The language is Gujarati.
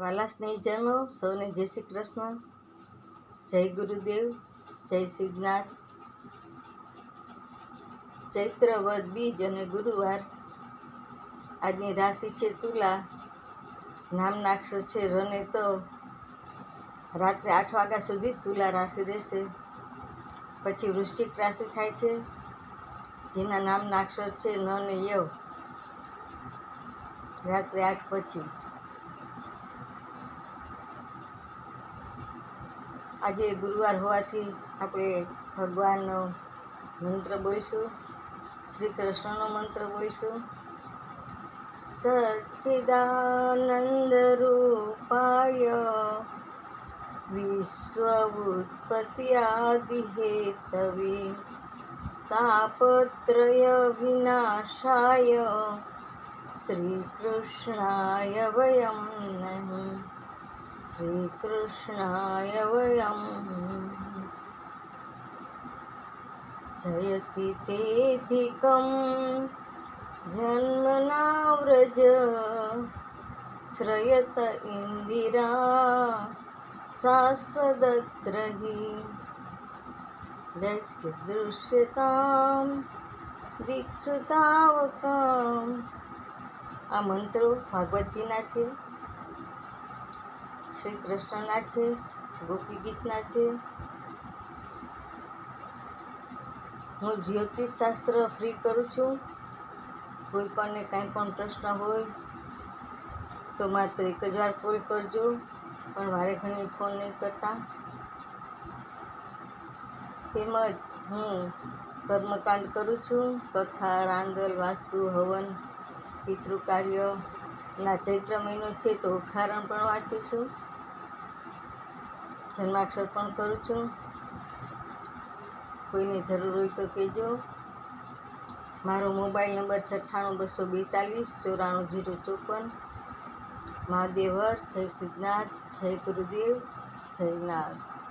વાલા સ્નેહીજનો સૌને જય શ્રી કૃષ્ણ, જય ગુરુદેવ, જય સિદ્ધનાથ ચૈત્ર વદ બીજ અને ગુરુવાર, આજની રાશિ છે તુલા નામના અક્ષર છે રને તો. રાત્રે આઠ વાગ્યા સુધી તુલા રાશિ રહેશે. પછી વૃશ્ચિક રાશિ થાય છે, જેના નામના અક્ષર છે ન ને યવ રાત્રે આઠ પછી આજે ગુરુવાર હોવાથી આપણે ભગવાનનો મંત્ર બોલીશું. શ્રી કૃષ્ણનો મંત્ર બોલીશું. સચ્ચિદાનંદ રૂપાય વિશ્વ ઉત્પત્તિ હેતવે, તાપત્રય વિનાશાય, શ્રી કૃષ્ણાય વયમ નહીં. શ્રીકૃષ્ણાય વયમ જયતિ તેધિકં જન્મના વ્રજ શ્રયત ઇન્દિરા શાશ્વદત્રહી દૈત્યદૃશ્યતામ દીક્ષુતાવકામ આ મંત્રો ભાગવતજીના છે શ્રી કૃષ્ણના છે, ગોપી ગીતના છે. હું જ્યોતિષ શાસ્ત્ર ફ્રી કરું છું. કોઈ પણને કાંઈ પણ પ્રશ્ન હોય તો માત્ર એક જ વાર કોલ કરજો, પણ મારે ઘણી ફોન નહીં કરતા. તેમજ હું કર્મકાંડ કરું છું, કથા રાંદલ વાસ્તુ, હવન પિતૃ કાર્યના ચૈત્ર મહિનો છે તો ઉખારણ પણ વાંચું છું. જન્માક્ષર પણ કરું છું. કોઈને જરૂર હોય તો કહેજો. મારો મોબાઈલ નંબર છઠ્ઠાણું બસો બેતાલીસ ચોરાણું જીરો ચોપન. મહાદેવર જય સિદ્ધનાથ, જય ગુરુદેવ, જય નાથ.